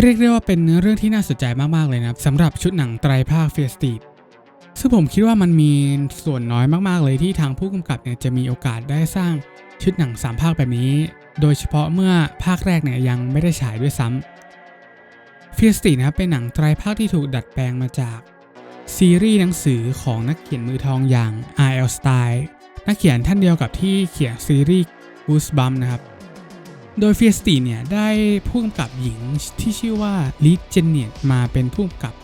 เรียกได้ว่าเป็นเรื่องที่น่าสนใจมากๆเลยนะครับสำหรับชุดหนังไตรภาคเฟียสตีดซึ่งผมคิดว่ามันมีส่วนน้อยมากๆเลยที่ทางผู้กำกับเนี่ยจะมีโอกาสได้สร้างชุดหนัง3ภาคแบบนี้ โดยเฉพาะเมื่อภาคแรกเนี่ยยังไม่ได้ฉายด้วยซ้ำเฟียสตีนะครับเป็นหนังไตรภาคที่ถูกดัดแปลงมาจากซีรีส์หนังสือของนักเขียนมือทองอย่าง R.L. Stein นักเขียนท่านเดียวกับที่เขียนซีรีส์ Goosebumps นะครับ โดยเฟียสตีเนี่ยได้ผู้กำกับหญิงที่ชื่อว่าลิเจเนียตมาเป็นผู้กำกับ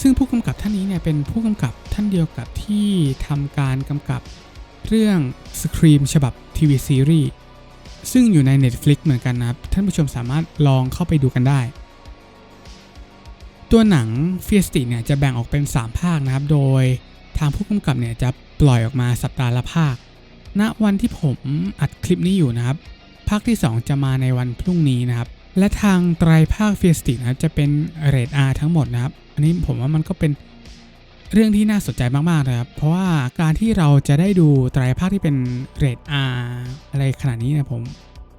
ซึ่งผู้กำกับท่านนี้เนี่ยเป็นผู้กำกับท่านเดียวกับที่ทำการกำกับเรื่อง Scream ฉบับทีวีซีรีส์ซึ่งอยู่ใน Netflix เหมือนกันนะครับ ท่านผู้ชมสามารถลองเข้าไปดูกันได้ ตัวหนังเฟียสติเนี่ยจะแบ่งออกเป็น 3 ภาคนะครับ โดยทางผู้กำกับเนี่ยจะปล่อยออกมาสัปดาห์ละภาค ณ วันที่ผมอัดคลิปนี้อยู่นะครับ ภาคที่ 2 จะมาในวันพรุ่งนี้นะครับ และทางไตรภาคเฟียสตินะจะเป็นเรท R ทั้งหมดนะครับ อันนี้ผมว่ามันก็เป็นเรื่องที่น่าสนใจมากๆนะครับ เพราะว่าการที่เราจะได้ดูไตรภาคที่เป็นเรท R อะไรขนาดนี้นะผม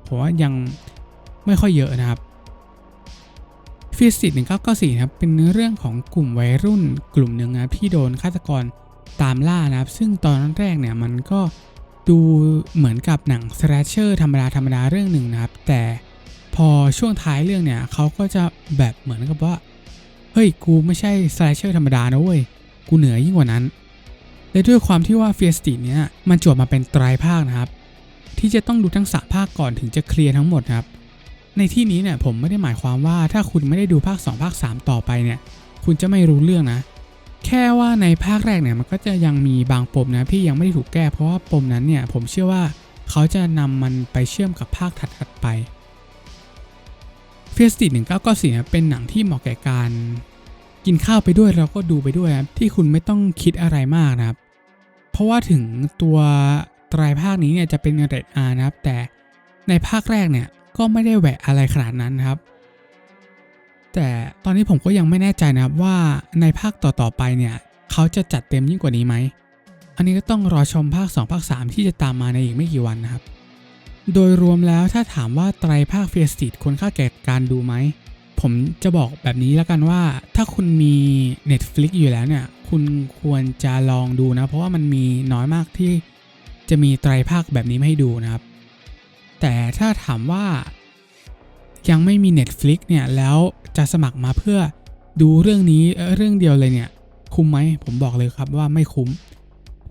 ผมว่ายังไม่ค่อยเยอะนะครับฟิสิต1994นะครับเป็นเรื่องของกลุ่มวัยรุ่นกลุ่มหนึ่งนะที่โดนฆาตกรตามล่านะครับ ซึ่งตอนแรกเนี่ยมันก็ ดูเหมือนกับหนังสแลชเชอร์ธรรมดาธรรมดาเรื่องหนึ่งนะครับ แต่พอช่วงท้ายเรื่องเนี่ยเขาก็จะแบบเหมือนกับว่า เฮ้ย กูไม่ใช่สแลชเชอร์ธรรมดานะเว้ย กูเหนือยิ่งกว่านั้นและด้วยความที่ว่าเฟียสติเนี่ยมันจวบมาเป็นไตรภาคนะครับ ที่จะต้องดูทั้งสามภาคก่อนถึงจะเคลียร์ทั้งหมดครับ ในที่นี้เนี่ยผมไม่ได้หมายความว่าถ้าคุณไม่ได้ดูภาค 2 ภาค 3 ต่อไปเนี่ย คุณจะไม่รู้เรื่องนะ แค่ว่าในภาคแรกเนี่ยมันก็จะยังมีบางปมนะที่ยังไม่ได้ถูกแก้ เพราะว่าปมนั้นเนี่ยผมเชื่อว่าเขาจะนำมันไปเชื่อมกับภาคถัดๆไปเฟียสติ1994นะเป็นหนังที่เหมาะแก่การ กินข้าวไปด้วยแล้วก็ดูไปด้วยที่คุณไม่ต้องคิดอะไรมากนะครับ เพราะว่าถึงตัวตรายภาคนี้เนี่ยจะเป็นเรทอาร์นะครับ แต่ในภาคแรกเนี่ยก็ไม่ได้แหวะอะไรขนาดนั้นนะครับ แต่ตอนนี้ผมก็ยังไม่แน่ใจนะครับว่าในภาคต่อๆไปเนี่ยเขาจะจัดเต็มยิ่งกว่านี้ไหม อันนี้ก็ต้องรอชมภาค 2 ภาค 3 ที่จะตามมาในอีกไม่กี่วันนะครับ โดยรวมแล้วถ้าถามว่าไตรภาคเฟียสติดควรค่าแก่การดูไหม ผมจะบอกแบบนี้แล้วกันว่า ถ้าคุณมี Netflix อยู่แล้วเนี่ย คุณควรจะลองดูนะ เพราะว่ามันมีน้อยมากที่จะมีไตรภาคแบบนี้มาให้ดูนะครับ แต่ถ้าถามว่า ยังไม่มี Netflix เนี่ยแล้วจะสมัครมาเพื่อดูเรื่องนี้เรื่องเดียวเลยเนี่ย คุ้มไหมผมบอกเลยครับว่าไม่คุ้ม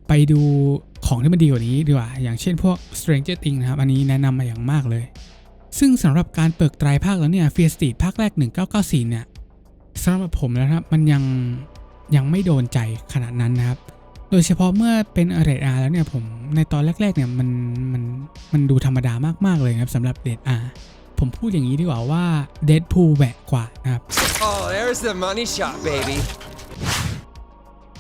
ไปดูของที่มันดีกว่านี้ดีกว่า อย่างเช่นพวก Stranger Things นะครับ อันนี้แนะนำมาอย่างมากเลย ซึ่งสำหรับการเปิดไตรภาคแล้วเนี่ยเฟียสติภาคแรก 1994 เนี่ยสำหรับผมแล้วครับมันยังยังไม่โดนใจขนาดนั้นนะครับ โดยเฉพาะเมื่อเป็นเรทอาร์แล้วเนี่ยผมในตอนแรกๆเนี่ยมันมันมันดูธรรมดามากๆเลยครับสำหรับเรทอาร์ ผมพูดอย่างนี้ดีกว่าว่าเดดพูลแหวกกว่านะครับ Oh, there's the money shot, baby.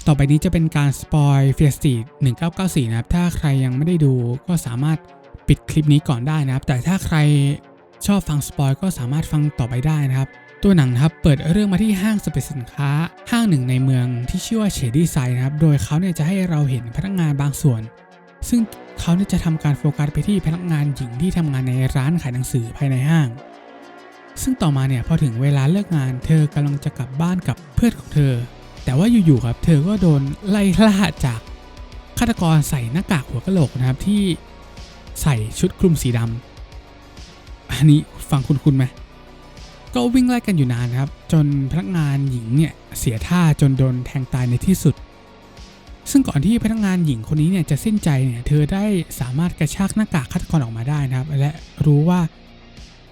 ต่อไปนี้จะเป็นการสปอยเฟียสตี1994 นะครับ ถ้าใครยังไม่ได้ดูก็สามารถปิดคลิปนี้ก่อนได้นะครับ แต่ถ้าใครชอบฟังสปอยก็สามารถฟังต่อไปได้นะครับ ตัวหนังนะครับเปิดเรื่องมาที่ห้างสรรพสินค้า ห้างหนึ่งในเมืองที่ชื่อว่าเชดี้ไซนะครับ โดยเขาเนี่ยจะให้เราเห็นพนักงานบางส่วน ซึ่งเขาจะทำการโฟกัสไปที่พนักงานหญิงที่ทำงานในร้านขายหนังสือภายในห้าง ซึ่งต่อมาเนี่ยพอถึงเวลาเลิกงานเธอกำลังจะกลับบ้านกับเพื่อนของเธอ แต่ว่าอยู่ๆครับ เธอก็โดนไล่ล่าจากฆาตกรใส่หน้ากากหัวกะโหลกนะครับที่ใส่ชุดคลุมสีดำอันนี้ฟังคุณคุณไหมก็วิ่งไล่กันอยู่นานครับ จนพนักงานหญิงเนี่ยเสียท่าจนโดนแทงตายในที่สุด ซึ่งก่อนที่พนักงานหญิงคนนี้เนี่ยจะสิ้นใจเนี่ยเธอได้สามารถกระชากหน้ากากฆาตกรออกมาได้นะครับ และรู้ว่า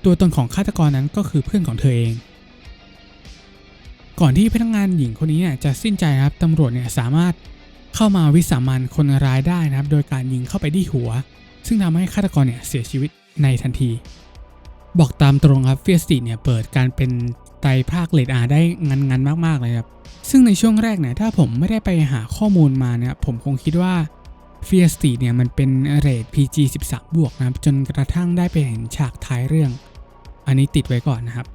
ตัวตนของฆาตกรนั้นก็คือเพื่อนของเธอเอง ก่อนที่พนักงานหญิงคนนี้เนี่ยจะสิ้นใจนะครับตำรวจเนี่ยสามารถเข้ามาวิสามันคนร้ายได้นะครับ โดยการยิงเข้าไปที่หัว ซึ่งทำให้ฆาตกรเนี่ยเสียชีวิตในทันที บอกตามตรงครับเฟียสติเนี่ยเปิดการเป็นไตรภาคเลดอาได้งันงันมากๆเลยครับ ซึ่งในช่วงแรกเนี่ยถ้าผมไม่ได้ไปหาข้อมูลมาเนี่ยผมคงคิดว่าเฟียสติเนี่ยมันเป็นเรท PG 13 บวกนะครับ จนกระทั่งได้ไปเห็นฉากท้ายเรื่อง อันนี้ติดไว้ก่อนนะครับ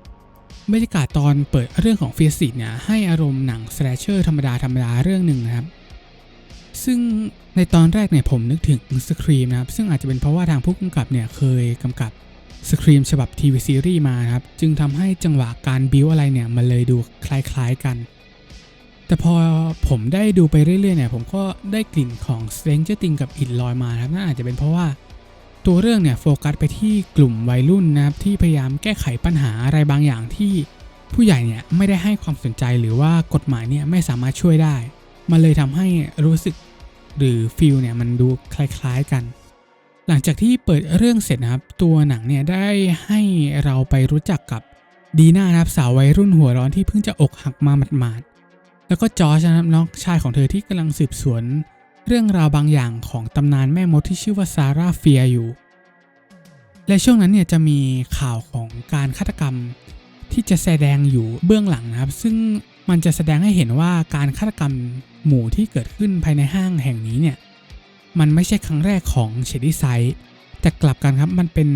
บรรยากาศตอนเปิดเรื่องของเฟียสติเนี่ยให้อารมณ์หนังสแลชเชอร์ธรรมดาธรรมดาเรื่องหนึ่งนะครับซึ่งในตอนแรกเนี่ยผมนึกถึงสครีมนะครับ ซึ่งอาจจะเป็นเพราะว่าทางผู้กำกับเนี่ยเคยกำกับ สครีมฉบับทีวีซีรีส์มาครับ จึงทำให้จังหวะการบิวอะไรเนี่ยมันเลยดูคล้ายๆกัน แต่พอผมได้ดูไปเรื่อยๆเนี่ยผมก็ได้กลิ่นของ Stranger Things กับ It ลอยมาครับน่าอาจจะเป็นเพราะว่าตัวเรื่องเนี่ยโฟกัสไปที่กลุ่มวัยรุ่นนะครับที่พยายามแก้ไขปัญหาอะไรบางอย่างที่ผู้ใหญ่เนี่ยไม่ได้ให้ความสนใจหรือว่ากฎหมายเนี่ยไม่สามารถช่วยได้ มันเลยทำให้รู้สึกหรือฟีลเนี่ยมันดูคล้ายๆกัน หลังจากที่เปิดเรื่องเสร็จนะครับ ตัวหนังเนี่ยได้ให้เราไปรู้จักกับดีน่านะครับสาววัยรุ่นหัวร้อนที่เพิ่งจะอกหักมาหมาดๆแล้วก็จอร์จนะครับน้องชายของเธอที่กำลังสืบสวน เรื่องราวบางอย่างของตำนานแม่มดที่ชื่อว่าซาร่าเฟียอยู่ และช่วงนั้นเนี่ยจะมีข่าวของการฆาตกรรมที่จะแสดงอยู่เบื้องหลังนะครับ ซึ่งมันจะแสดงให้เห็นว่าการฆาตกรรมหมู่ที่เกิดขึ้นภายในห้างแห่งนี้เนี่ย มันไม่ใช่ครั้งแรกของเชดดี้ไซด์แต่กลับกันครับมันเป็น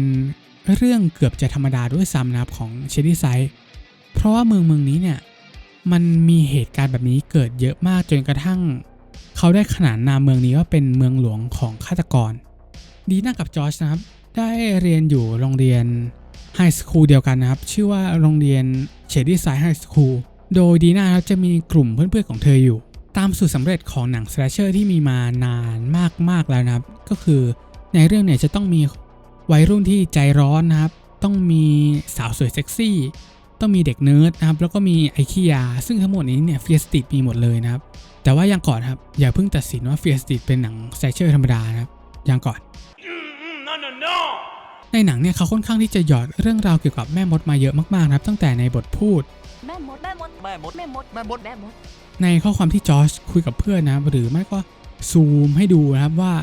เรื่องเกือบจะธรรมดาด้วยซ้ำนะครับของเชดดี้ไซด์เพราะว่าเมืองเมืองนี้เนี่ยมันมีเหตุการณ์แบบนี้เกิดเยอะมากจนกระทั่ง เขาได้ขนานนามเมืองนี้ว่าเป็นเมืองหลวงของฆาตกร ดีน่ากับจอร์จนะครับ ได้เรียนอยู่โรงเรียนไฮสคูลเดียวกันนะครับ ชื่อว่าโรงเรียนเชดดี้ไซด์ไฮสคูลโดยดีน่าครับจะมีกลุ่มเพื่อนๆของเธออยู่ ตามสูตรสำเร็จของหนังสแลชเชอร์ที่มีมานานมากๆแล้วนะครับ ก็คือในเรื่องเนี่ยจะต้องมีวัยรุ่นที่ใจร้อนนะครับ ต้องมีสาวสวยเซ็กซี่ ต้องมีเด็กเนิร์ดนะครับ แล้วก็มีไอคิยา ซึ่งทั้งหมดนี้เนี่ยเฟียสติมีหมดเลยนะครับ แต่ว่ายังก่อนครับ อย่าเพิ่งตัดสินว่าเฟียสติเป็นหนังสแลชเชอร์ธรรมดานะครับยังก่อน No, no, no! ในหนังเนี่ยเขาค่อนข้างที่จะหยอดเรื่องราวเกี่ยวกับแม่มดมาเยอะมากๆนะครับ ตั้งแต่ในบทพูด แม่มด แม่มด แม่มด แม่มด แม่มดแม่มด ในข้อความที่จอร์จคุยกับเพื่อนนะหรือไม่ก็ซูมให้ดูนะครับว่า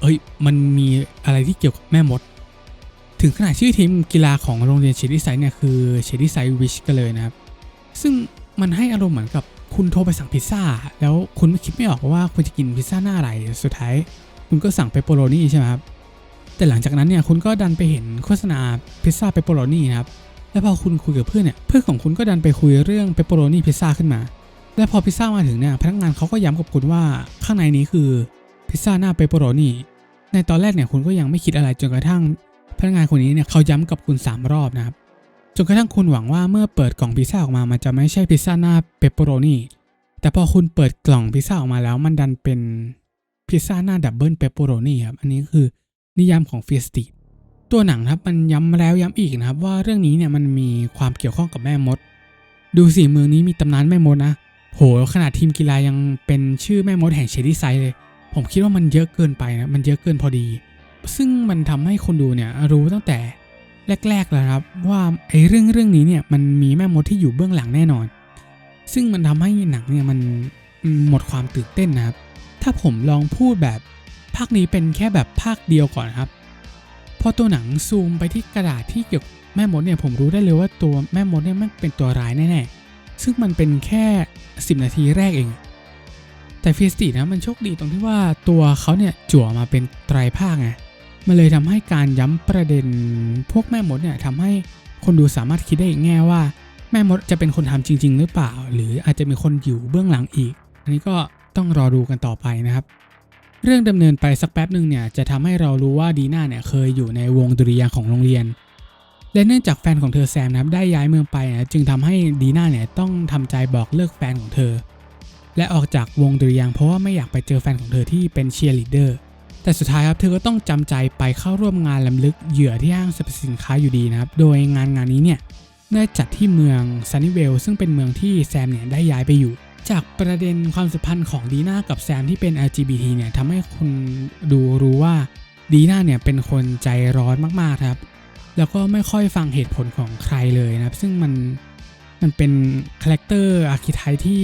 เอ้ย มันมีอะไรที่เกี่ยวกับแม่มด ถึงขนาดชื่อทีมกีฬาของโรงเรียนเชดดี้ไซเนี่ยคือเชดดี้ไซวิชกันเลยนะครับ ซึ่งมันให้อารมณ์เหมือนกับคุณโทรไปสั่งพิซซ่า แล้วคุณไม่คิดไม่ออกว่าคุณจะกินพิซซ่าหน้าอะไร สุดท้าย คุณก็สั่งเปปเปโรนี่ใช่ไหมครับ แต่หลังจากนั้นเนี่ยคุณก็ดันไปเห็นโฆษณาพิซซ่าเปปเปโรนี่นะครับ แล้วพอคุณคุยกับเพื่อนเนี่ย เพื่อนของคุณก็ดันไปคุยเรื่องเปปเปโรนี่พิซซ่าขึ้นมา และพอพิซซ่ามาถึงเนี่ยพนักงานเขาก็ย้ำกับคุณว่าข้างในนี้คือพิซซ่าหน้าเปปเปอโรนีในตอนแรกเนี่ยคุณก็ยังไม่คิดอะไรจนกระทั่งพนักงานคนนี้เนี่ยเขาย้ำกับคุณ 3 รอบนะครับจนกระทั่งคุณหวังว่าเมื่อเปิดกล่องพิซซ่าออกมามันจะไม่ใช่พิซซ่าหน้าเปปเปอโรนีแต่พอคุณเปิดกล่องพิซซ่าออกมาแล้วมันดันเป็นพิซซ่าหน้าดับเบิลเปปเปอโรนีครับอันนี้คือนิยามของฟิสติตัวหนังครับมันย้ำแล้วย้ำอีกนะครับว่าเรื่องนี้เนี่ยมันมีความเกี่ยวข้องกับแม่มด ดูสิเมืองนี้มีตำนานแม่มดนะ โหขนาดทีมกีฬายังเป็นชื่อแม่มดแห่งเชดดี้ไซด์เลย ผมคิดว่ามันเยอะเกินไปนะ มันเยอะเกินพอดี ซึ่งมันทำให้คนดูเนี่ยรู้ตั้งแต่แรกๆแล้วครับว่าไอ้เรื่องเรื่องนี้เนี่ยมันมีแม่มดที่อยู่เบื้องหลังแน่นอน ซึ่งมันทำให้หนังเนี่ยมันหมดความตื่นเต้นนะครับ ถ้าผมลองพูดแบบภาคนี้เป็นแค่แบบภาคเดียวก่อนครับ พอตัวหนังซูมไปที่กระดาษที่เกี่ยวกแม่มดเนี่ยผมรู้ได้เลยว่าตัวแม่มดเนี่ยมันเป็นตัวร้ายแน่ๆ ซึ่งมันเป็นแค่ 10 นาทีแรกเอง แต่ฟิสตินะมันโชคดีตรงที่ว่าตัวเขาเนี่ยจั่วมาเป็นไตรภาคไงมันเลยทำให้การย้ำประเด็นพวกแม่มดเนี่ยทำให้คนดูสามารถคิดได้อีกแง่ว่า แม่มดจะเป็นคนทำจริง ๆ หรือเปล่า หรืออาจจะมีคนอยู่เบื้องหลังอีก อันนี้ก็ต้องรอดูกันต่อไปนะครับ เรื่องดำเนินไปสักแป๊บหนึ่งเนี่ยจะทำให้เรารู้ว่าดีน่าเนี่ยเคยอยู่ในวงดุริยางของโรงเรียน และเนื่องจากแฟนของเธอแซมนะครับได้ย้ายเมืองไปนะจึงทำให้ดีน่าเนี่ยต้องทำใจบอกเลิกแฟนของเธอ และออกจากวงดุริยางเพราะว่าไม่อยากไปเจอแฟนของเธอที่เป็นเชียร์ลีดเดอร์แต่สุดท้ายครับเธอก็ต้องจำใจไปเข้าร่วมงานล้ำลึกเหยื่อที่ห้างสรรพสินค้าอยู่ดีนะครับ โดยงานงานนี้เนี่ยได้จัดที่เมืองซันนิเวลซึ่งเป็นเมืองที่แซมเนี่ยได้ย้ายไปอยู่ จากประเด็นความสัมพันธ์ของดีน่ากับแซมที่เป็น LGBT เนี่ยทำให้คนดูรู้ว่าดีน่าเนี่ยเป็นคนใจร้อนมากๆครับ แล้วก็ไม่ค่อยฟังเหตุผลของใครเลยนะครับ ซึ่งมันมันเป็นคาแรคเตอร์อาร์คิไทที่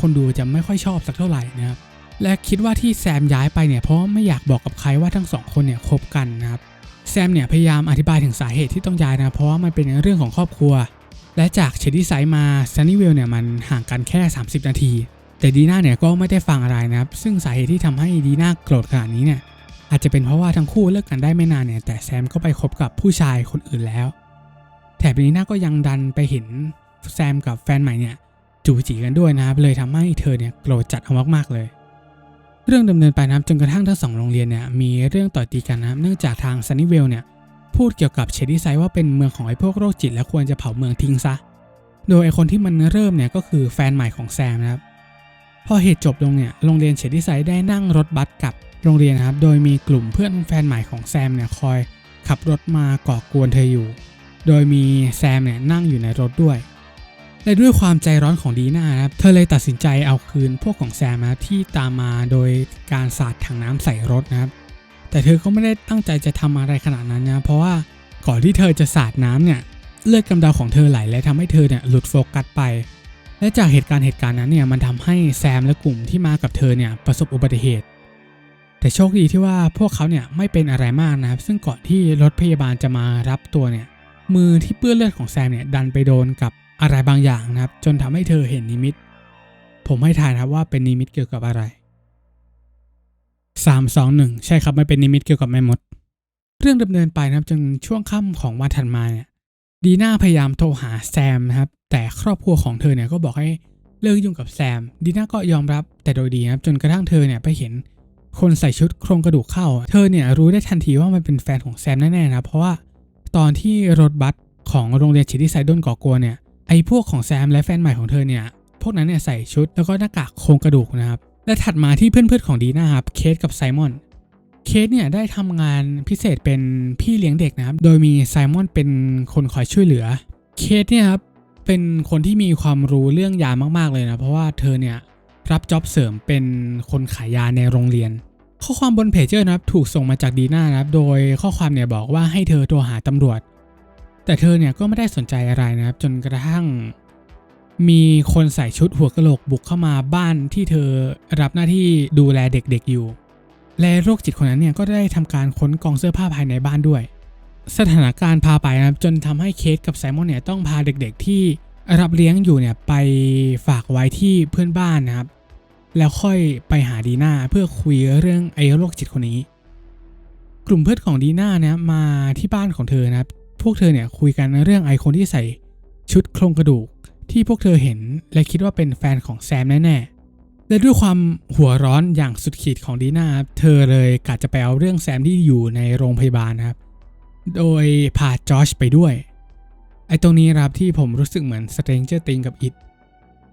คนดูจะไม่ค่อยชอบสักเท่าไหร่นะครับ และคิดว่าที่แซมย้ายไปเนี่ยเพราะไม่อยากบอกกับใครว่าทั้งสองคนเนี่ยคบกันนะครับ แซมเนี่ยพยายามอธิบายถึงสาเหตุที่ต้องย้ายนะ เพราะว่ามันเป็นเรื่องของครอบครัว และจากเชดดี้ไซมาซันนี่เวลเนี่ยมันห่างกันแค่ 30 นาที แต่ดีน่าเนี่ยก็ไม่ได้ฟังอะไรนะครับ ซึ่งสาเหตุที่ทำให้ดีน่าโกรธขนาดนี้เนี่ย อาจจะเป็นเพราะว่าทั้งคู่เลิกกันได้ไม่นานเนี่ยแต่แซมก็ไปคบกับผู้ชายคนอื่นแล้ว แถมดีน่าก็ยังดันไปเห็นแซมกับแฟนใหม่เนี่ยจูจีกันด้วยนะครับเลยทำให้เธอเนี่ยโกรธจัดเอามากๆเลย เรื่องดำเนินไปนะจนกระทั่งทั้งสองโรงเรียนเนี่ยมีเรื่องต่อยตีกันนะเนื่องจากทางซันนิเวลเนี่ยพูดเกี่ยวกับเชดดี้ไซว่าเป็นเมืองของไอ้พวกโรคจิต และควรจะเผาเมืองทิ้งซะ โดยไอ้คนที่มันเริ่มเนี่ยก็คือแฟนใหม่ของแซมนะครับพอเหตุจบลงเนี่ยโรงเรียนเชดดี้ไซได้นั่งรถบัสกลับ โรงเรียนครับ โดยมีกลุ่มเพื่อนแฟนใหม่ของแซมเนี่ยคอยขับรถมาก่อกวนเธออยู่ โดยมีแซมเนี่ยนั่งอยู่ในรถด้วย และด้วยความใจร้อนของดีน่านะครับ เธอเลยตัดสินใจเอาคืนพวกของแซมนะที่ตามมาโดยการสาดถังน้ำใส่รถนะครับ แต่เธอก็ไม่ได้ตั้งใจจะทำอะไรขนาดนั้นนะ เพราะว่าก่อนที่เธอจะสาดน้ำเนี่ยเลือดกำเดาของเธอไหลและทำให้เธอเนี่ยหลุดโฟกัสไป และจากเหตุการณ์เหตุการณ์นั้นเนี่ยมันทำให้แซมและกลุ่มที่มากับเธอเนี่ยประสบอุบัติเหตุ แต่โชคดีที่ว่าพวกเขาเนี่ยไม่เป็นอะไรมากนะครับ ซึ่งก่อนที่รถพยาบาลจะมารับตัวเนี่ย มือที่เปื้อนเลือดของแซมเนี่ยดันไปโดนกับอะไรบางอย่างนะครับ จนทำให้เธอเห็นนิมิต ผมให้ทายนะครับว่าเป็นนิมิตเกี่ยวกับอะไร 3 2 1 ใช่ครับมันเป็นนิมิตเกี่ยวกับแม่มด เรื่องดำเนินไปนะครับจนช่วงค่ำของวันถัดมาเนี่ยดีน่าพยายามโทรหาแซมนะครับ แต่ครอบครัวของเธอเนี่ยก็บอกให้เลิกยุ่งกับแซม ดีน่าก็ยอมรับแต่โดยดีนะครับ จนกระทั่งเธอเนี่ยไปเห็น คนใส่ชุดโครงกระดูกเข้า เธอเนี่ยรู้ได้ทันทีว่ามันเป็นแฟนของแซมแน่ๆนะเพราะว่าตอนที่รถบัสของโรงเรียนชิดิไซดอนก่อกวนเนี่ยไอ้พวกของแซมและแฟนใหม่ของเธอเนี่ยพวกนั้นเนี่ยใส่ชุดแล้วก็หน้ากากโครงกระดูกนะครับและถัดมาที่เพื่อนๆของดีน่าครับเคสกับไซมอนเคสเนี่ยได้ทำงานพิเศษเป็นพี่เลี้ยงเด็กนะครับ โดยมีไซมอนเป็นคนคอยช่วยเหลือ เคสเนี่ยครับเป็นคนที่มีความรู้เรื่องยามากๆเลยนะ เพราะว่าเธอเนี่ยรับจ็อบเสริมเป็นคนขายยาในโรงเรียน ข้อความบนเพจเจอร์นะครับถูกส่งมาจากดีน่านะครับ โดยข้อความเนี่ยบอกว่าให้เธอโทรหาตำรวจ แต่เธอเนี่ยก็ไม่ได้สนใจอะไรนะครับ จนกระทั่ง มีคนใส่ชุดหัวกะโหลกบุกเข้ามาบ้านที่เธอรับหน้าที่ดูแลเด็กๆอยู่ และโรคจิตคนนั้นเนี่ยก็ได้ทำการค้นกองเสื้อผ้าภายในบ้านด้วย สถานการณ์พาไปนะครับจนทำให้เคสกับไซมอนเนี่ยต้องพาเด็กๆที่รับเลี้ยงอยู่เนี่ยไปฝากไว้ที่เพื่อนบ้านนะครับ แล้วค่อยไปหาดีน่าเพื่อคุยเรื่องไอ้โรคจิตคนนี้ กลุ่มเพื่อนของดีน่าเนี่ยมาที่บ้านของเธอนะครับ พวกเธอเนี่ยคุยกันเรื่องไอคนที่ใส่ชุดโครงกระดูกที่พวกเธอเห็นและคิดว่าเป็นแฟนของแซมแน่ๆและด้วยความหัวร้อนอย่างสุดขีดของดีน่าเธอเลยกะจะไปเอาเรื่องแซมที่อยู่ในโรงพยาบาลนะครับ โดยพาจอชไปด้วยไอตรงนี้ครับที่ผมรู้สึกเหมือน Stranger Things กับ It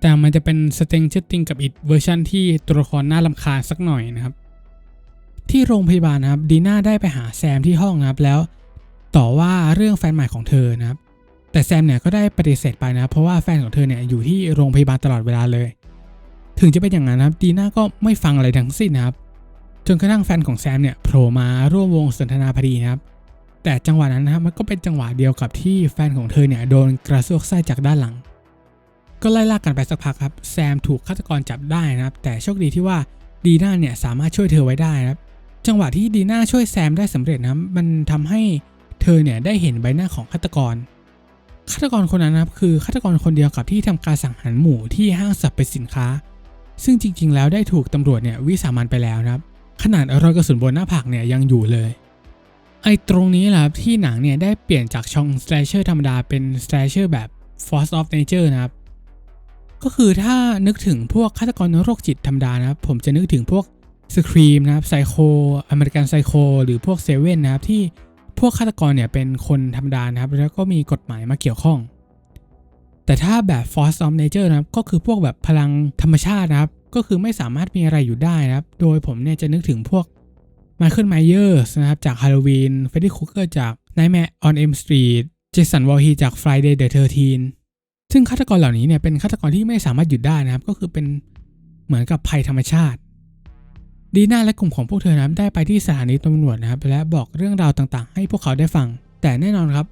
แต่มันจะเป็น Stranger Things กับ It เวอร์ชันที่ตัวละครน่าลำคาญสักหน่อยนะครับ ที่โรงพยาบาลนะครับดีน่าได้ไปหาแซมที่ห้องนะครับแล้วต่อว่าเรื่องแฟนใหม่ของเธอนะครับ แต่แซมเนี่ยก็ได้ปฏิเสธไปนะครับเพราะว่าแฟนของเธอเนี่ยอยู่ที่โรงพยาบาลตลอดเวลาเลย ถึงจะเป็นอย่างนั้นนะครับดีน่าก็ไม่ฟังอะไรทั้งสิ้นนะครับจนกระทั่งแฟนของแซมเนี่ยโผล่มาร่วมวงสนทนาพอดีนะครับ แต่จังหวะนั้นนะครับมันก็เป็นจังหวะเดียวกับที่แฟนของเธอเนี่ยโดนกระซวกไส้จากด้านหลัง ก็ไล่ล่ากันไปสักพักครับแซมถูกฆาตกรจับได้นะครับแต่โชคดีที่ว่าดีน่าเนี่ยสามารถช่วยเธอไว้ได้นะครับจังหวะที่ดีน่าช่วยแซมได้สำเร็จนะครับมันทำให้เธอเนี่ยได้เห็นใบหน้าของฆาตกรฆาตกรคนนั้นนะครับคือฆาตกรคนเดียวกับที่ทำการสังหารหมู่ที่ห้างสรรพสินค้า ซึ่งจริง ๆ แล้วได้ถูกตำรวจเนี่ยวิสามันไปแล้วนะครับขนาดรอยกระสุนบนหน้าผากเนี่ยยังอยู่เลยไอ้ตรงนี้แหละครับที่หนังเนี่ยได้เปลี่ยนจากช่อง slasher ธรรมดาเป็น slasher แบบ force of nature นะครับ ก็คือถ้านึกถึงพวกฆาตกรโรคจิตธรรมดานะครับ ผมจะนึกถึงพวกสครีมนะครับไซโคอเมริกันไซโคหรือพวกเซเว่นนะครับ ที่พวกฆาตกรเนี่ยเป็นคนธรรมดานะครับ แล้วก็มีกฎหมายมาเกี่ยวข้อง แต่ถ้าแบบ force of nature นะครับ ก็คือพวกแบบพลังธรรมชาตินะครับ ก็คือไม่สามารถมีอะไรอยู่ได้นะครับ โดยผมเนี่ยจะนึกถึงพวก Michael Myers นะครับ จาก Halloween Freddy Krueger จาก Nightmare on Elm Street Jason Voorhees จาก Friday the 13 ซึ่งฆาตกรเหล่านี้เนี่ยเป็นฆาตกรที่ไม่สามารถหยุดได้นะครับ ก็คือเป็นเหมือนกับภัยธรรมชาติ ดีน่าและกลุ่มของพวกเธอนะได้ไปที่สถานีตำรวจนะครับ และบอกเรื่องราวต่างๆ ให้พวกเขาได้ฟัง แต่แน่นอนครับ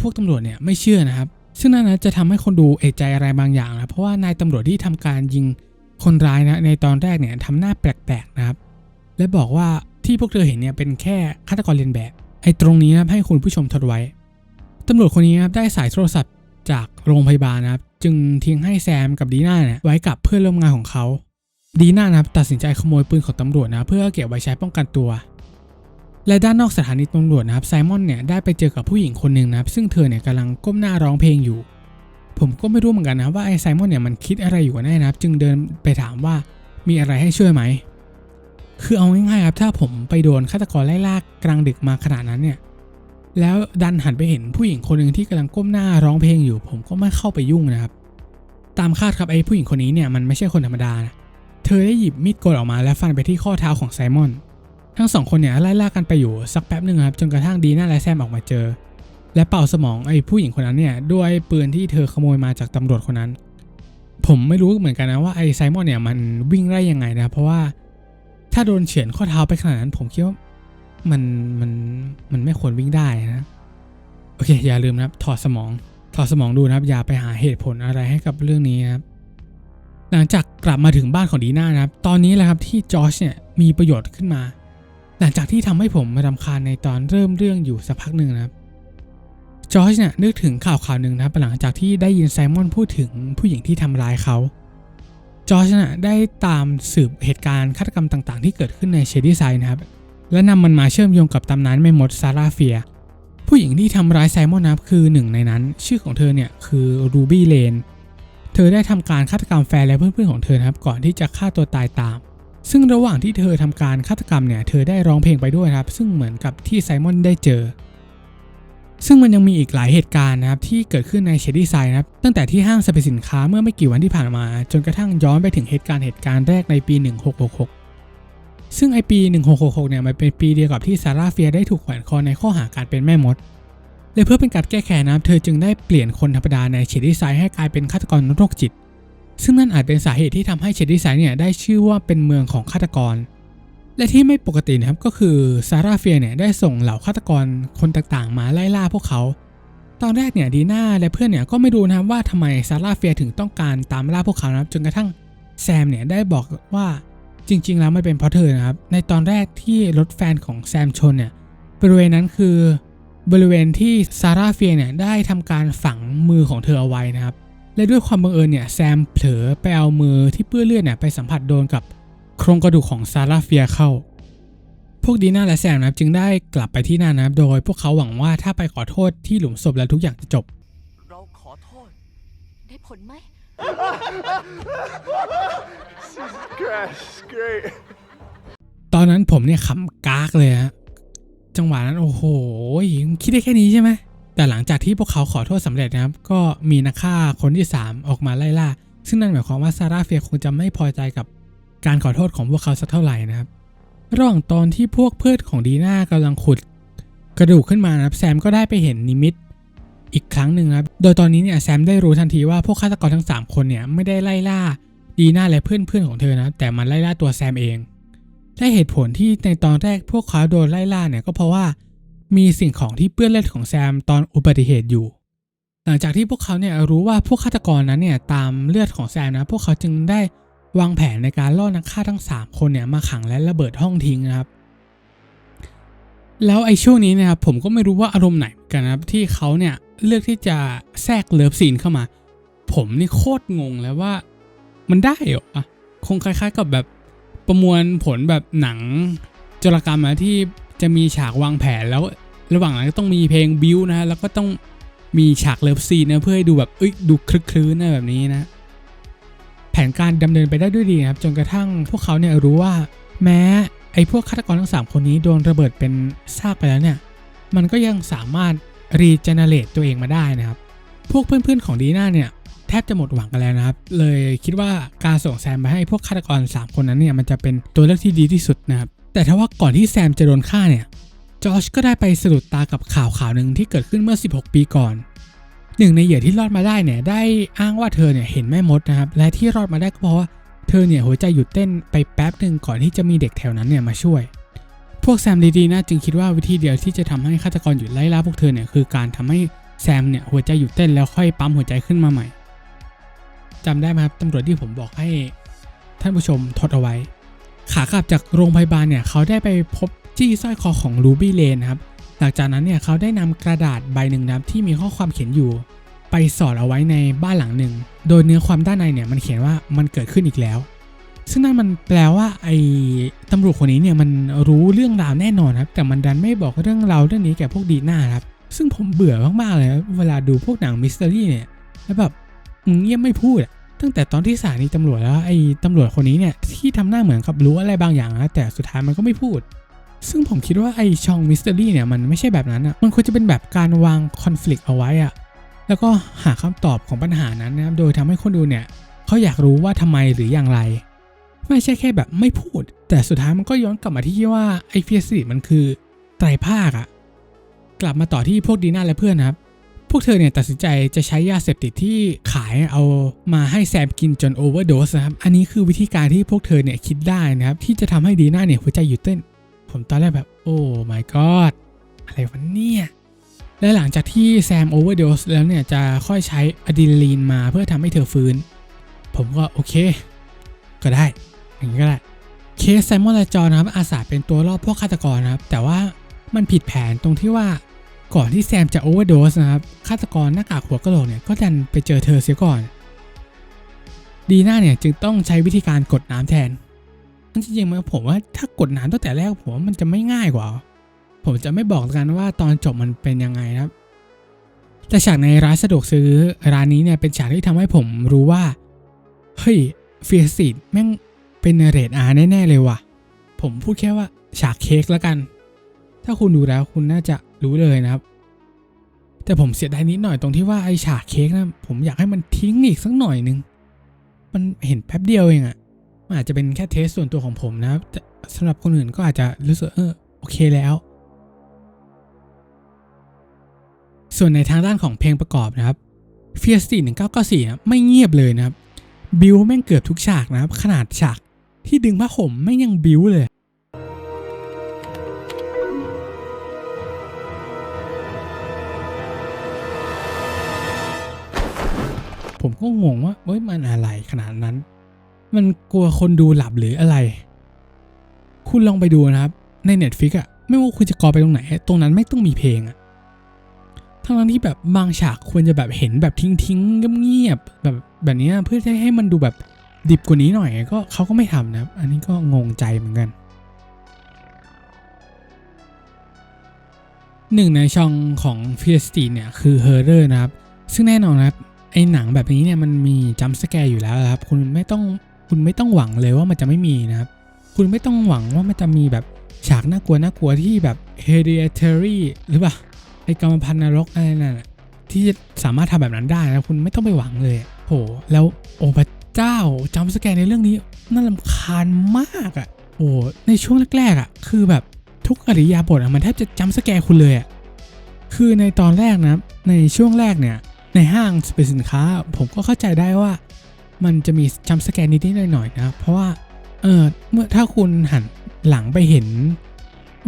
พวกตำรวจเนี่ยไม่เชื่อนะครับ ซึ่งนั่นนะจะทำให้คนดูเอะใจอะไรบางอย่างนะเพราะว่านายตำรวจที่ทำการยิงคนร้ายนะในตอนแรกเนี่ยทำหน้าแปลกๆนะครับ และบอกว่าที่พวกเธอเห็นเนี่ยเป็นแค่ฆาตกรเลียนแบบไอ้ตรงนี้นะให้คุณผู้ชมทดไว้ตำรวจคนนี้นะครับได้สายโทรศัพท์ โรงพยาบาลนะครับ จึงทิ้งให้แซมกับดีน่าเนี่ยไว้กับเพื่อนร่วมงานของเขา ดีน่านะครับตัดสินใจขโมยปืนของตำรวจนะเพื่อเก็บไว้ใช้ป้องกันตัว และด้านนอกสถานีตำรวจนะครับไซมอนเนี่ยได้ไปเจอกับผู้หญิงคนหนึ่งนะครับ ซึ่งเธอเนี่ยกำลังก้มหน้าร้องเพลงอยู่ ผมก็ไม่รู้เหมือนกันนะว่าไอ้ไซมอนเนี่ยมันคิดอะไรอยู่กันแน่นะครับ จึงเดินไปถามว่ามีอะไรให้ช่วยไหมคือเอาง่ายๆครับถ้าผมไปโดนฆาตกรไล่ล่ากลางดึกมาขนาดนั้นเนี่ย แล้วดันหันไปเห็นผู้หญิงคนหนึ่งที่กำลังก้มหน้าร้องเพลงอยู่ ผมก็ไม่เข้าไปยุ่งนะครับ ตามคาดครับไอ้ผู้หญิงคนนี้เนี่ยมันไม่ใช่คนธรรมดานะเธอได้หยิบมีดโกนออกมาและฟันไปที่ข้อเท้าของไซมอน ทั้งสองคนเนี่ยไล่ล่ากันไปอยู่สักแป๊บหนึ่งครับจนกระทั่งดีน่าและแซมออกมาเจอ และเป่าสมองไอ้ผู้หญิงคนนั้นเนี่ยด้วยปืนที่เธอขโมยมาจากตำรวจคนนั้น ผมไม่รู้เหมือนกันนะว่าไอ้ไซมอนเนี่ยมันวิ่งได้ยังไงนะเพราะว่าถ้าโดนเฉือนข้อเท้าไปขนาดนั้นผมคิดว่า มันมันมันไม่ควรวิ่งได้นะ โอเค อย่าลืมนะครับ ถอดสมอง ถอดสมองดูนะครับ อย่าไปหาเหตุผลอะไรให้กับเรื่องนี้นะครับ หลังจากกลับมาถึงบ้านของดีน่านะครับ ตอนนี้แหละครับที่จอชเนี่ยมีประโยชน์ขึ้นมา หลังจากที่ทำให้ผมรำคาญในตอนเริ่มเรื่องอยู่สักพักหนึ่งนะครับจอชเนี่ยนึกถึงข่าวข่าวหนึ่งนะครับหลังจากที่ได้ยินไซมอนพูดถึงผู้หญิงที่ทำร้ายเขาจอชน่ะได้ตามสืบเหตุการณ์ฆาตกรรมต่างๆ ที่เกิดขึ้นในเชดี้ไซน์นะครับ และนำมันมาเชื่อมโยงกับตำนานแม่มดซาร่าเฟีย ผู้หญิงที่ทำร้ายไซมอนนับคือหนึ่งในนั้น ชื่อของเธอเนี่ยคือรูบี้เลน เธอได้ทำการฆาตกรรมแฟนและเพื่อนๆของเธอครับก่อนที่จะฆ่าตัวตายตาม ซึ่งระหว่างที่เธอทำการฆาตกรรมเนี่ยเธอได้ร้องเพลงไปด้วยครับ ซึ่งเหมือนกับที่ไซมอนได้เจอ ซึ่งมันยังมีอีกหลายเหตุการณ์นะครับที่เกิดขึ้นในเชดดี้ไซน์นะครับตั้งแต่ที่ห้างสรรพสินค้าเมื่อไม่กี่วันที่ผ่านมา จนกระทั่งย้อนไปถึงเหตุการณ์เหตุการณ์แรกในปี 1666 ซึ่งไอปี 1666 เนี่ยมันเป็นปีเดียวกับที่ซาร่าเฟียได้ถูกแขวนคอในข้อหาการเป็นแม่มด และเพื่อเป็นการแก้แค้นนะเธอจึงได้เปลี่ยนคนธรรมดาในเชดดี้ไซให้กลายเป็นฆาตกรโรคจิต ซึ่งนั่นอาจเป็นสาเหตุที่ทำให้เชดดี้ไซเนี่ยได้ชื่อว่าเป็นเมืองของฆาตกร และที่ไม่ปกตินะครับก็คือซาร่าเฟียเนี่ยได้ส่งเหล่าฆาตกรคนต่างๆ มาไล่ล่าพวกเขา ตอนแรกเนี่ยดีน่าและเพื่อนเนี่ยก็ไม่รู้นะครับว่าทำไมซาร่าเฟียถึงต้องการตามล่าพวกเขานะครับจนกระทั่งแซมเนี่ยได้บอกว่า จริง ๆ แล้วไม่เป็นเพราะเธอนะครับ ในตอนแรกที่รถแฟนของแซมชนเนี่ยบริเวณนั้นคือบริเวณที่ซาร่าเฟียเนี่ยได้ทำการฝังมือของเธอเอาไว้นะครับ และด้วยความบังเอิญเนี่ยแซมเผลอไปเอามือที่เปื้อนเลือดเนี่ยไปสัมผัสโดนกับโครงกระดูกของซาร่าเฟียเข้า พวกดีน่าและแซมนะครับจึงได้กลับไปที่นั่นนะครับ โดยพวกเขาหวังว่าถ้าไปขอโทษที่หลุมศพแล้วทุกอย่างจะจบ เราขอโทษ ได้ผลไหม ตอนนั้นผมเนี่ยขำกากเลยฮะจังหวะนั้นโอ้โหคิดได้แค่นี้ใช่ไหมแต่หลังจากที่พวกเขาขอโทษสำเร็จนะครับ ก็มีนักฆ่าคนที่ 3 ออกมาไล่ล่า ซึ่งนั่นหมายความว่าซาร่าเฟียคงจะไม่พอใจกับการขอโทษของพวกเขาสักเท่าไหร่นะครับ ระหว่างตอนที่พวกเพื่อนของดีน่ากำลังขุดกระดูกขึ้นมานะครับแซมก็ได้ไปเห็นนิมิตอีกครั้งหนึ่งครับ โดยตอนนี้เนี่ยแซมได้รู้ทันทีว่าพวกฆาตกรทั้ง 3 คนเนี่ยไม่ได้ไล่ล่า ดีน่าและเพื่อนๆของเธอนะ แต่มันไล่ล่าตัวแซมเองและเหตุผลที่ในตอนแรกพวกเขาโดนไล่ล่าเนี่ยก็เพราะว่ามีสิ่งของที่เปื้อนเลือดของแซมตอนอุบัติเหตุอยู่ หลังจากที่พวกเขาเนี่ยรู้ว่าพวกฆาตกรนั้นเนี่ยตามเลือดของแซมนะ พวกเขาจึงได้วางแผนในการล่อนักฆ่าทั้ง 3 คนเนี่ยมาขังและระเบิดห้องทิ้งนะครับ แล้วไอ้ช่วงนี้นะครับผมก็ไม่รู้ว่าอารมณ์ไหนเหมือนกันนะครับที่เขาเนี่ยเลือกที่จะแทรกเลิฟซีนเข้ามา ผมนี่โคตรงงแล้วว่า มันได้เหรออะคงคล้าย ๆ กับแบบประมวลผลแบบหนังจรกรรมนะที่จะมีฉากวางแผนแล้วระหว่างนั้นก็ต้องมีเพลงบิวนะแล้วก็ต้องมีฉากเลิฟซีนนะเพื่อให้ดูแบบเอ้ยดูคลึกคลื้นนะแบบนี้นะ แผนการดำเนินไปได้ด้วยดีนะครับจนกระทั่งพวกเขาเนี่ยรู้ว่า แม้ไอ้พวกฆาตกรทั้ง 3 คนนี้โดนระเบิดเป็นซากไปแล้วเนี่ย มันก็ยังสามารถรีเจเนเรตตัวเองมาได้นะครับ พวกเพื่อนๆของดีน่าเนี่ย แทบจะหมดหวังกันแล้วนะครับ เลยคิดว่าการส่งแซมไปให้พวกฆาตกร 3 คนนั้นเนี่ยมันจะเป็นตัวเลือกที่ดีที่สุดนะครับ แต่ถ้าว่าก่อนที่แซมจะโดนฆ่าเนี่ยจอชก็ได้ไปสะดุดตากับข่าวข่าวหนึ่งที่เกิดขึ้นเมื่อ 16 ปีก่อนหนึ่งในเหยื่อที่รอดมาได้เนี่ยได้อ้างว่าเธอเนี่ยเห็นแม่มดนะครับและที่รอดมาได้ก็เพราะว่าเธอเนี่ยหัวใจหยุดเต้นไปแป๊บหนึ่งก่อนที่จะมีเด็กแถวนั้นเนี่ยมาช่วย พวกแซมดีๆนะจึงคิดว่าวิธีเดียวที่จะทำให้ฆาตกรหยุดไล่ล่าพวกเธอเนี่ยคือการทำให้แซมเนี่ยหัวใจหยุดเต้นแล้วค่อยปั๊มหัวใจขึ้นมาใหม่ จำได้ไหมครับตำรวจที่ผมบอกให้ท่านผู้ชมทดเอาไว้ ขากลับจากโรงพยาบาลเนี่ยเขาได้ไปพบจี้สร้อยคอของรูบี้เลนนะครับหลังจากนั้นเนี่ยเขาได้นำกระดาษใบหนึ่งนะครับที่มีข้อความเขียนอยู่ ไปสอดเอาไว้ในบ้านหลังหนึ่ง โดยเนื้อความด้านในเนี่ยมันเขียนว่ามันเกิดขึ้นอีกแล้ว ซึ่งนั่นมันแปลว่าไอ้ตำรวจคนนี้เนี่ยมันรู้เรื่องราวแน่นอนครับแต่มันดันไม่บอกเรื่องราวเรื่องนี้แก่พวกดีหน้าครับซึ่งผมเบื่อมากๆเลยเวลาดูพวกหนังมิสเตอรี่เนี่ยแล้วแบบ เงียบไม่พูดตั้งแต่ตอนที่สถานีตำรวจแล้วไอ้ตำรวจคนนี้เนี่ยที่ทำหน้าเหมือนกับรู้อะไรบางอย่างนะแต่สุดท้ายมันก็ไม่พูด ซึ่งผมคิดว่าไอ้ช่องมิส t ต r y เนี่ยมันไม่ใช่แบบนั้นอะมันควรจะเป็นแบบการวางคอน FLICT เอาไว้อะแล้วก็หาคำตอบของปัญหานั้นนะครับโดยทำให้คนดูเนี่ยเขาอยากรู้ว่าทำไมหรืออย่างไร ไม่ใช่แค่แบบไม่พูด แต่สุดท้ายมันก็ย้อนกลับมาที่ว่าไอ้เฟียสิมันคือไตรภาคอะกลับมาต่อที่พวกดีน่าและเพื่อนนะครับ พวกเธอเนี่ยตัดสินใจจะใช้ยาเสพติดที่ขายเอามาให้แซมกินจนโอเวอร์โดสนะครับ อันนี้คือวิธีการที่พวกเธอเนี่ยคิดได้นะครับ ที่จะทำให้ดีน่าเนี่ยหัวใจหยุดเต้น ผมตอนแรกแบบ โอ้ my god อะไรวะเนี่ยและหลังจากที่แซมโอเวอร์โดสแล้วเนี่ยจะค่อยใช้อะดรีนาลีนมาเพื่อทำให้เธอฟื้น ผมก็โอเค ก็ได้ อย่างนี้ก็ได้ เคสไซมอนและจอนะครับอาสาเป็นตัวล่อพวกฆาตกรนะครับ แต่ว่ามันผิดแผนตรงที่ว่า ก่อนที่แซมจะโอเวอร์โดสนะครับฆาตกรหน้ากากหัวกะโหลกเนี่ยก็ดันไปเจอเธอเสียก่อน ดีน่าเนี่ยจึงต้องใช้วิธีการกดน้ำแทนจริงๆมันผมว่าถ้ากดน้ำตั้งแต่แรกผมว่ามันจะไม่ง่ายกว่า ผมจะไม่บอกกันว่าตอนจบมันเป็นยังไงครับ แต่ฉากในร้านสะดวกซื้อร้านนี้เนี่ยเป็นฉากที่ทำให้ผมรู้ว่า เฮ้ยเฟียสิตแม่งเป็นเรทอาร์แน่ ๆ เลยว่ะ ผมพูดแค่ว่าฉากเค้กแล้วกัน ถ้าคุณดูแล้วคุณน่าจะ รู้เลยนะครับ แต่ผมเสียดายนิดหน่อยตรงที่ว่าไอฉากเค้กนะผมอยากให้มันทิ้งอีกสักหน่อยนึง มันเห็นแป๊บเดียวเองอะมันอาจจะเป็นแค่เทสส่วนตัวของผมนะครับแต่สำหรับคนอื่นก็อาจจะรู้สึกเออโอเคแล้ว ส่วนในทางด้านของเพลงประกอบนะครับเฟียสตีหนึ่งเก้าเก้าสี่นะไม่เงียบเลยนะครับ บิวแม่งเกือบทุกฉากนะครับ ขนาดฉากที่ดึงผ้าห่มไม่งยังบิวเลย ผมก็งงว่าเฮ้ยมันอะไรขนาดนั้น มันกลัวคนดูหลับหรืออะไร คุณลองไปดูนะครับ ใน Netflix อะไม่ว่าคุณจะกอไปตรงไหน ตรงนั้นไม่ต้องมีเพลงอะทั้งนั้นที่แบบบางฉากควรจะแบบเห็นแบบทิ้งทิ้งๆเงียบแบบแบบนี้เพื่อจะให้มันดูแบบดิบกว่านี้หน่อยก็เขาก็ไม่ทำนะครับ อันนี้ก็งงใจเหมือนกันหนึ่งในช่องของ p s t เนี่ยคือ h o r r o r นะครับ ซึ่งแน่นอนนะครับ ไอ้หนังแบบนี้เนี่ยมันมีจัมป์สแกร์อยู่แล้วนะครับ คุณไม่ต้องคุณไม่ต้องหวังเลยว่ามันจะไม่มีนะครับ คุณไม่ต้องหวังว่ามันจะมีแบบฉากน่ากลัวน่ากลัวที่แบบ hereditary หรือเปล่าไอ้กรรมพันธุ์นรกอะไรนั่นที่สามารถทำแบบนั้นได้นะคุณไม่ต้องไปหวังเลยอะโหแล้วโอ้พระเจ้าจัมป์สแกร์ในเรื่องนี้น่ารำคาญมากอะ่ะโอ้ในช่วงแรกๆอะ่ะ คือแบบทุกอริยาบทอะมันแทบจะจัมป์สแกร์คุณเลยอะ่ะคือในตอนแรกนะในช่วงแรกเนี่ย ในห้างสรรพสินค้า ผมก็เข้าใจได้ว่า มันจะมีจัมสแกนนิดๆหน่อยๆนะเพราะว่าเออเมื่อถ้าคุณหันหลังไปเห็น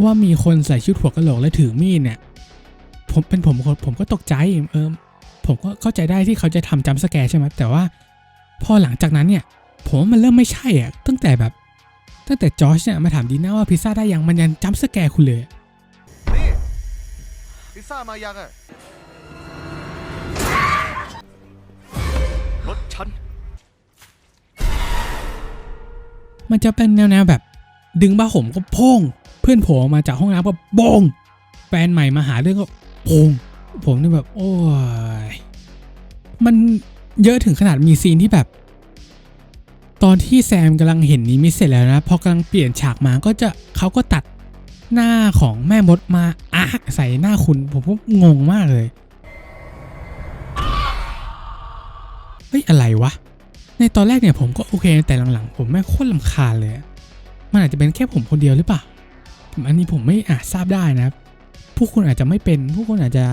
ว่ามีคนใส่ชุดหัวกะโหลกและถือมีดเนี่ย ผมเป็นผมผมก็ตกใจเออผมก็เข้าใจได้ที่เขาจะทำจัมสแกร์ใช่ไหมแต่ว่า พอหลังจากนั้นเนี่ย ผมว่ามันเริ่มไม่ใช่อะตั้งแต่แบบ ตั้งแต่จอร์จเนี่ยมาถามดีน่าว่าพิซซ่าได้ยังมันยังจัมสแกร์คุณเลยนี่พิซซ่ามายังอะ รถฉัน มันจะเป็นแนวๆแบบ ดึงบ้าห่มก็พง เพื่อนผล่ออกมาจากห้องน้ำก็บง แฟนใหม่มาหาเรื่องก็พง ผมนี่แบบ โอ้ย มันเยอะถึงขนาดมีซีนที่แบบ ตอนที่แซมกำลังเห็นนี้มิเสร็จแล้วนะ พอกำลังเปลี่ยนฉากมาก็จะเขาก็ตัดหน้าของแม่มดมาอาใส่หน้าคุณ ผมก็งงมากเลย เฮ้ยอะไรวะ ในตอนแรกเนี่ยผมก็โอเคแต่หลังๆ ผมแม่โคตรลำคาญเลย มันอาจจะเป็นแค่ผมคนเดียวหรือเปล่าอันนี้ผมไม่อาจทราบได้นะครับ ผู้คุณอาจจะไม่เป็น ผู้คุณอาจจะ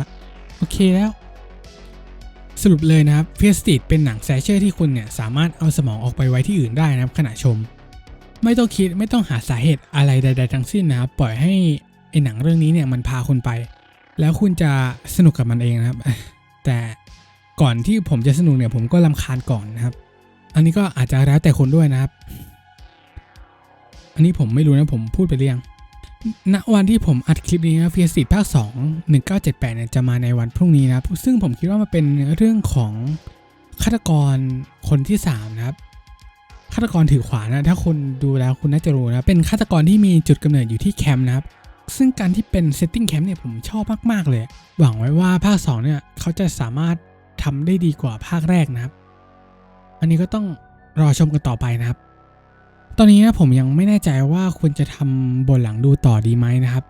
โอเคแล้ว สรุปเลยนะครับเฟียสติดเป็นหนังแซชเชอร์ที่คุณเนี่ยสามารถเอาสมองออกไปไว้ที่อื่นได้นะครับขณะชม ไม่ต้องคิดไม่ต้องหาสาเหตุอะไรใด ๆ ทั้งสิ้นนะครับ ปล่อยให้ไอหนังเรื่องนี้เนี่ยมันพาคุณไป แล้วคุณจะสนุกกับมันเองนะครับ แต่ ก่อนที่ผมจะสนุกเนี่ยผมก็ลำคาญก่อนนะครับ อันนี้ก็อาจจะแล้วแต่คนด้วยนะครับ อันนี้ผมไม่รู้นะผมพูดไปเรียงณวันที่ผมอัดคลิปนี้นะเฟียสิภาค2 1978เนี่ยจะมาในวันพรุ่งนี้นะครับ ซึ่งผมคิดว่ามันเป็นเรื่องของฆาตกรคนที่ 3 นะครับฆาตกรถือขวานนะถ้าคุณดูแล้วคุณน่าจะรู้นะเป็นฆาตกรที่มีจุดกำเนิดอยู่ที่แคมป์นะครับ ซึ่งการที่เป็นเซตติ้งแคมป์เนี่ยผมชอบมาก ๆ เลย หวังไว้ว่าภาค2เนี่ยเขาจะสามารถ ทำได้ดีกว่าภาคแรกนะครับ อันนี้ก็ต้องรอชมกันต่อไปนะครับ ตอนนี้นะผมยังไม่แน่ใจว่าควรจะทำบทหลังดูต่อดีไหมนะครับ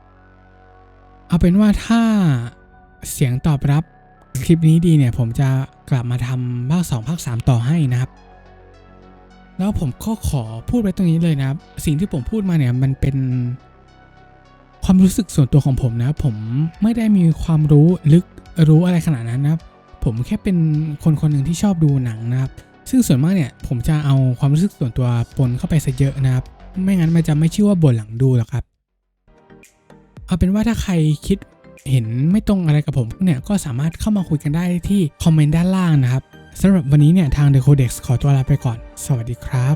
เอาเป็นว่าถ้าเสียงตอบรับคลิปนี้ดีเนี่ยผมจะกลับมาทำภาค2ภาค3ต่อให้นะครับ แล้วผมก็ขอพูดไว้ตรงนี้เลยนะครับ สิ่งที่ผมพูดมาเนี่ยมันเป็นความรู้สึกส่วนตัวของผมนะ ผมไม่ได้มีความรู้ลึกรู้อะไรขนาดนั้นนะครับ ผมแค่เป็นคนคนหนึ่งที่ชอบดูหนังนะครับ ซึ่งส่วนมากเนี่ยผมจะเอาความรู้สึกส่วนตัวปนเข้าไปซะเยอะนะครับ ไม่งั้นมันจะไม่ชื่อว่าบ่นหลังดูหรอกครับ เอาเป็นว่าถ้าใครคิดเห็นไม่ตรงอะไรกับผมเนี่ยก็สามารถเข้ามาคุยกันได้ที่คอมเมนต์ด้านล่างนะครับสำหรับวันนี้เนี่ยทาง The Codex ขอตัวลาไปก่อน สวัสดีครับ